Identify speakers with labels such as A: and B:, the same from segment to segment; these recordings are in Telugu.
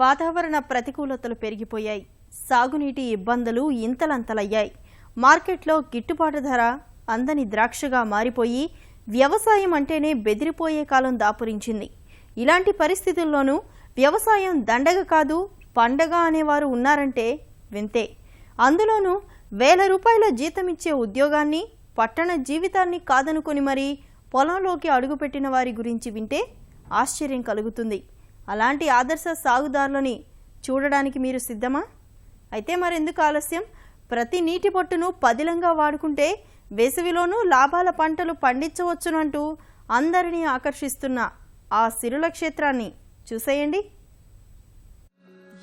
A: వాతావరణ ప్రతికూలతలు పెరిగిపోయాయి. సాగునీటి ఇబ్బందులు ఇంతలంతలయ్యాయి. మార్కెట్లో గిట్టుబాటు ధర అందని ద్రాక్షగా మారిపోయి వ్యవసాయం అంటేనే బెదిరిపోయే కాలం దాపురించింది. ఇలాంటి పరిస్థితుల్లోనూ వ్యవసాయం దండగ కాదు పండగ అనేవారు ఉన్నారంటే వింతే. అందులోనూ వేల రూపాయల జీతం ఇచ్చే ఉద్యోగాన్ని పట్టణ జీవితాన్ని కాదనుకొని మరీ పొలంలోకి అడుగుపెట్టిన వారి గురించి వింటే ఆశ్చర్యం కలుగుతుంది. అలాంటి ఆదర్శ సాగుదారులని చూడడానికి మీరు సిద్ధమా? అయితే మరెందుకు ఆలస్యం? ప్రతి నీటి పొట్టును పదిలంగా వాడుకుంటే వేసవిలోనూ లాభాల పంటలు పండించవచ్చునంటూ అందరినీ ఆకర్షిస్తున్న ఆ సిరుల క్షేత్రాన్ని చూసేయండి.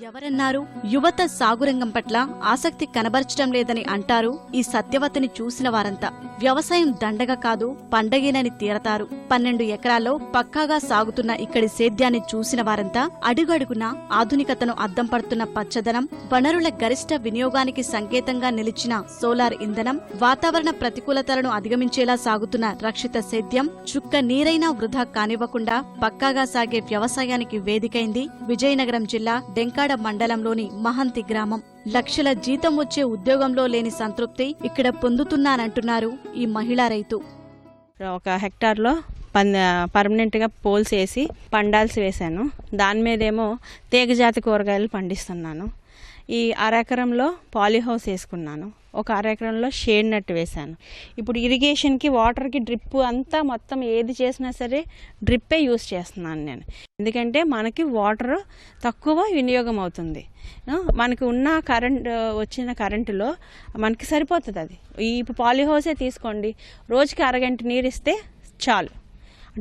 B: ఎవరన్నారు? యువత సాగురంగం పట్ల ఆసక్తి కనబరచడం లేదని అంటారు ఈ సత్యవతిని చూసిన వారంతా. వ్యవసాయం దండగ కాదు పండగేనని తీరతారు. పన్నెండు ఎకరాల్లో పక్కాగా సాగుతున్న ఇక్కడి సేద్యాన్ని చూసిన వారంతా అడుగడుగున ఆధునికతను అద్దం పడుతున్న పచ్చదనం వనరుల గరిష్ట వినియోగానికి సంకేతంగా నిలిచిన సోలార్ ఇంధనం వాతావరణ ప్రతికూలతలను అధిగమించేలా సాగుతున్న రక్షిత సేద్యం చుక్క నీరైనా వృధా కానివ్వకుండా పక్కాగా సాగే వ్యవసాయానికి వేదికైంది విజయనగరం జిల్లా డెంకాడ మండలంలోని మహంతి గ్రామం. లక్షల జీతం వచ్చే ఉద్యోగంలో లేని సంతృప్తి ఇక్కడ పొందుతున్నానంటున్నారు ఈ మహిళా రైతు.
C: ఒక హెక్టార్లో పన్ పర్మనెంట్గా పోల్స్ వేసి పండాల్సి వేశాను. దాని మీదేమో తీగజాతి కూరగాయలు పండిస్తున్నాను. ఈ అరెకరంలో పాలీహౌస్ వేసుకున్నాను. ఒక అరెకరంలో షేడ్ నట్టు వేశాను. ఇప్పుడు ఇరిగేషన్కి వాటర్కి డ్రిప్ అంతా మొత్తం ఏది చేసినా సరే డ్రిప్పే యూస్ చేస్తున్నాను నేను. ఎందుకంటే మనకి వాటర్ తక్కువ వినియోగం అవుతుంది. మనకు మనకి ఉన్న కరెంట్ వచ్చిన కరెంటులో మనకి సరిపోతుంది అది. ఈ పాలీహౌసే తీసుకోండి. రోజుకి అరగంట నీరు ఇస్తే చాలు.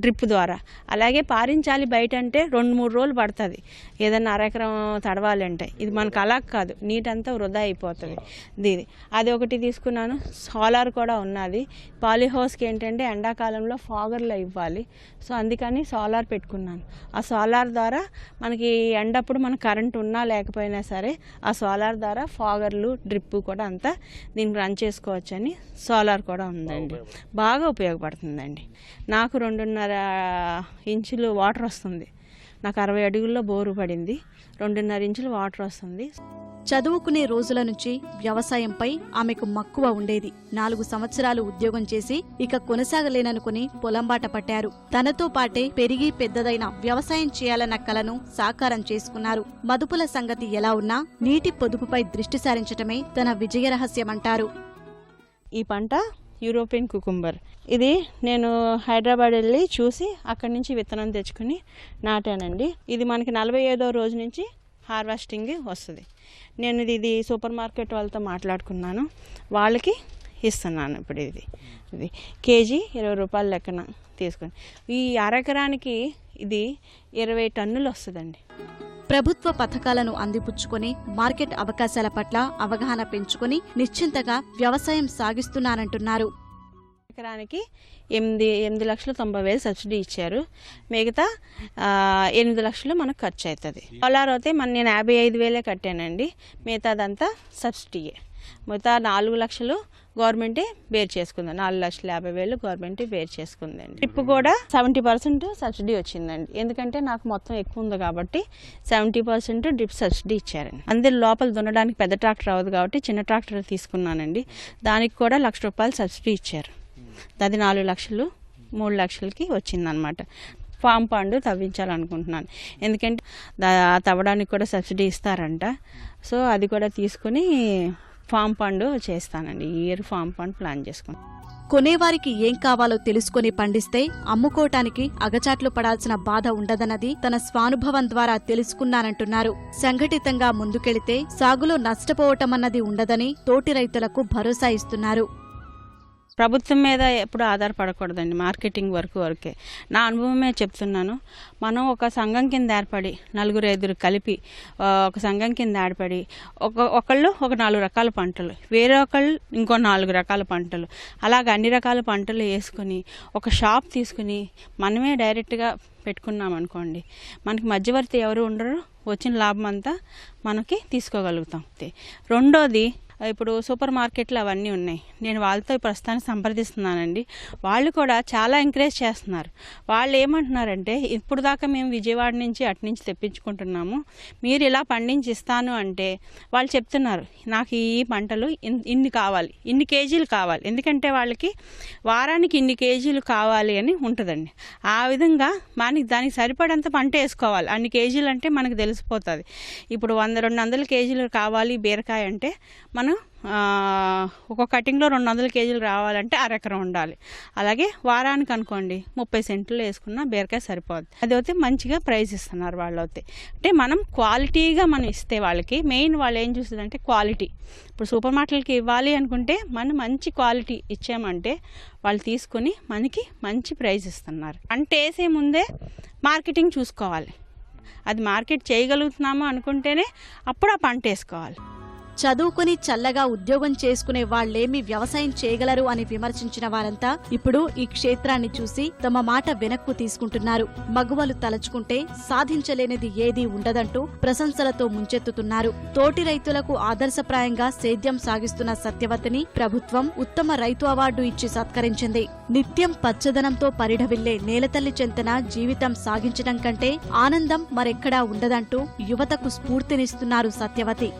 C: డ్రిప్ ద్వారా. అలాగే పారించాలి బయట అంటే రెండు మూడు రోజులు పడుతుంది. ఏదన్నా అరెకరం తడవాలంటే. ఇది మనకు అలా కాదు. నీటంతా వృధా అయిపోతుంది. దీని. అది ఒకటి తీసుకున్నాను. సోలార్ కూడా ఉన్నది. పాలీహౌస్కి ఏంటంటే ఎండాకాలంలో ఫాగర్లో ఇవ్వాలి. సో అందుకని సోలార్ పెట్టుకున్నాను. ఆ సోలార్ ద్వారా మనకి ఎండప్పుడు మన కరెంట్ ఉన్నా లేకపోయినా సరే ఆ సోలార్ ద్వారా ఫాగర్లు డ్రిప్ కూడా అంతా దీనికి రన్ చేసుకోవచ్చని సోలార్ కూడా ఉందండి. బాగా ఉపయోగపడుతుందండి. నాకు రెండున్నర ఇంచులు వాటర్ వస్తుంది. నాకు అరవై అడుగుల్లో బోరు పడింది. రెండున్నర ఇంచులు వాటర్ వస్తుంది.
B: చదువుకునే రోజుల నుంచి వ్యవసాయంపై ఆమెకు మక్కువ ఉండేది. నాలుగు సంవత్సరాలు ఉద్యోగం చేసి ఇక కొనసాగలేననుకుని పొలంబాట పట్టారు. తనతో పాటే పెరిగి పెద్దదైన వ్యవసాయం చేయాలన్న కలను సాకారం చేసుకున్నారు. మదుపుల సంగతి ఎలా ఉన్నా నీటి పొదుపుపై దృష్టి సారించటమే తన విజయ రహస్యమంటారు.
C: ఈ పంట యూరోపియన్ కుకుంబర్. ఇది నేను హైదరాబాద్ వెళ్ళి చూసి అక్కడి నుంచి విత్తనం తెచ్చుకుని నాటానండి. ఇది మనకి నలభై ఐదో రోజు నుంచి హార్వెస్టింగ్ వస్తుంది. నేను ఇది- ఇది సూపర్ మార్కెట్ వాళ్ళతో మాట్లాడుకున్నాను. వాళ్ళకి ఇస్తున్నాను ఇప్పుడు ఇది. ఇది కేజీ ఇరవై రూపాయల లెక్కన తీసుకుని. ఈ అరెకరానికి ఇది ఇరవై టన్నులు వస్తుందండి.
B: ప్రభుత్వ పథకాలను అందిపుచ్చుకొని మార్కెట్ అవకాశాల పట్ల అవగాహన పెంచుకొని నిశ్చింతగా వ్యవసాయం సాగిస్తున్నానంటున్నారు
C: ఎకరానికి ఎనిమిది ఎనిమిది లక్షల తొంభై వేలు సబ్సిడీ ఇచ్చారు. మిగతా ఎనిమిది లక్షలు మనకు ఖర్చు అవుతుంది సోలార్ అయితే మన నేను యాభై ఐదు వేలే కట్టానండి. మిగతాదంతా సబ్సిడీయే. మిగతా నాలుగు లక్షలు గవర్నమెంటే బేర్ చేసుకుంది. నాలుగు లక్షల యాభై వేలు గవర్నమెంట్ బేర్ చేసుకుందండి. ట్రిప్ కూడా సెవెంటీ పర్సెంట్ సబ్సిడీ వచ్చిందండి. ఎందుకంటే నాకు మొత్తం ఎక్కువ ఉంది కాబట్టి సెవెంటీ పర్సెంట్ డ్రిప్ సబ్సిడీ ఇచ్చారండి. అందరి లోపల దున్నడానికి పెద్ద ట్రాక్టర్ అవ్వదు కాబట్టి చిన్న ట్రాక్టర్ తీసుకున్నానండి. దానికి కూడా లక్ష రూపాయలు సబ్సిడీ ఇచ్చారు. అది నాలుగు లక్షలు మూడు లక్షలకి వచ్చిందనమాట. ఫామ్ పండు తవ్వించాలనుకుంటున్నాను. ఎందుకంటే తవ్వడానికి కూడా సబ్సిడీ ఇస్తారంట. సో అది కూడా తీసుకుని ఫామ్ పండు చేస్తానండి. ఈ ఇయర్ ఫామ్ పండు ప్లాన్ చేసుకున్నాను.
B: కొనేవారికి ఏం కావాలో తెలుసుకొని పండిస్తే అమ్ముకోవటానికి అగచాట్లు పడాల్సిన బాధ ఉండదన్నది తన స్వానుభవం ద్వారా తెలుసుకున్నానంటున్నారు. సంఘటితంగా ముందుకెళితే సాగులో నష్టపోవటమన్నది ఉండదని తోటి రైతులకు భరోసా ఇస్తున్నారు.
C: ప్రభుత్వం మీద ఎప్పుడు ఆధారపడకూడదండి మార్కెటింగ్ వరకు వరకే. నా అనుభవమే చెప్తున్నాను. మనం ఒక సంఘం కింద ఏర్పడి నలుగురు ఐదురు కలిపి ఒక సంఘం కింద ఏర్పడి ఒక ఒకళ్ళు ఒక నాలుగు రకాల పంటలు వేరే ఒకళ్ళు ఇంకో నాలుగు రకాల పంటలు. అలాగ అన్ని రకాల పంటలు వేసుకుని ఒక షాప్ తీసుకుని మనమే డైరెక్ట్గా పెట్టుకున్నాం అనుకోండి మనకి మధ్యవర్తి ఎవరు ఉండరు వచ్చిన లాభం అంతా మనకి తీసుకోగలుగుతాం. రెండోది ఇప్పుడు సూపర్ మార్కెట్లు అవన్నీ ఉన్నాయి. నేను వాళ్ళతో ప్రస్తుతానికి సంప్రదిస్తున్నానండి. వాళ్ళు కూడా చాలా ఎంకరేజ్ చేస్తున్నారు. వాళ్ళు ఏమంటున్నారంటే ఇప్పుడు దాకా మేము విజయవాడ నుంచి అటు నుంచి తెప్పించుకుంటున్నాము. మీరు ఇలా పండించి ఇస్తాను అంటే వాళ్ళు చెప్తున్నారు. నాకు ఈ పంటలు ఇన్- ఇన్ని కావాలి. ఇన్ని కేజీలు కావాలి. ఎందుకంటే వాళ్ళకి వారానికి ఇన్ని కేజీలు కావాలి అని ఉంటుందండి. ఆ విధంగా మనకి దానికి సరిపడంత పంట వేసుకోవాలి. అన్ని కేజీలు అంటే మనకు తెలిసిపోతుంది. ఇప్పుడు వంద రెండు వందల కేజీలు కావాలి బీరకాయ అంటే మనం ఒక కటింగ్లో రెండు వందల కేజీలు రావాలంటే అరెకరం ఉండాలి. అలాగే వారానికి అనుకోండి ముప్పై సెంట్లు వేసుకున్న బీరకాయ సరిపోద్ది అది అయితే మంచిగా ప్రైస్ ఇస్తున్నారు వాళ్ళు అయితే అంటే మనం క్వాలిటీగా మనం ఇస్తే వాళ్ళకి మెయిన్ వాళ్ళు ఏం చూస్తుందంటే క్వాలిటీ. ఇప్పుడు సూపర్ మార్కెట్లకి ఇవ్వాలి అనుకుంటే మనం మంచి క్వాలిటీ ఇచ్చామంటే వాళ్ళు తీసుకొని మనకి మంచి ప్రైస్ ఇస్తున్నారు. అంటే వేసే ముందే మార్కెటింగ్ చూసుకోవాలి. అది మార్కెట్ చేయగలుగుతున్నాము అనుకుంటేనే అప్పుడు ఆ పంట వేసుకోవాలి.
B: చదువుకుని చల్లగా ఉద్యోగం చేసుకునే వాళ్ళేమి వ్యవసాయం చేయగలరు అని విమర్శించిన వారంతా ఇప్పుడు ఈ క్షేత్రాన్ని చూసి తమ మాట వెనక్కు తీసుకుంటున్నారు. మగువలు తలచుకుంటే సాధించలేనిది ఏదీ ఉండదంటూ ప్రశంసలతో ముంచెత్తుతున్నారు. తోటి రైతులకు ఆదర్శప్రాయంగా సేద్యం సాగిస్తున్న సత్యవతిని ప్రభుత్వం ఉత్తమ రైతు అవార్డు ఇచ్చి సత్కరించింది. నిత్యం పచ్చదనంతో పరిఢవిల్లే నేలతల్లి చెంతన జీవితం సాగించడం కంటే ఆనందం మరెక్కడా ఉండదంటూ యువతకు స్ఫూర్తినిస్తున్నారు సత్యవతి.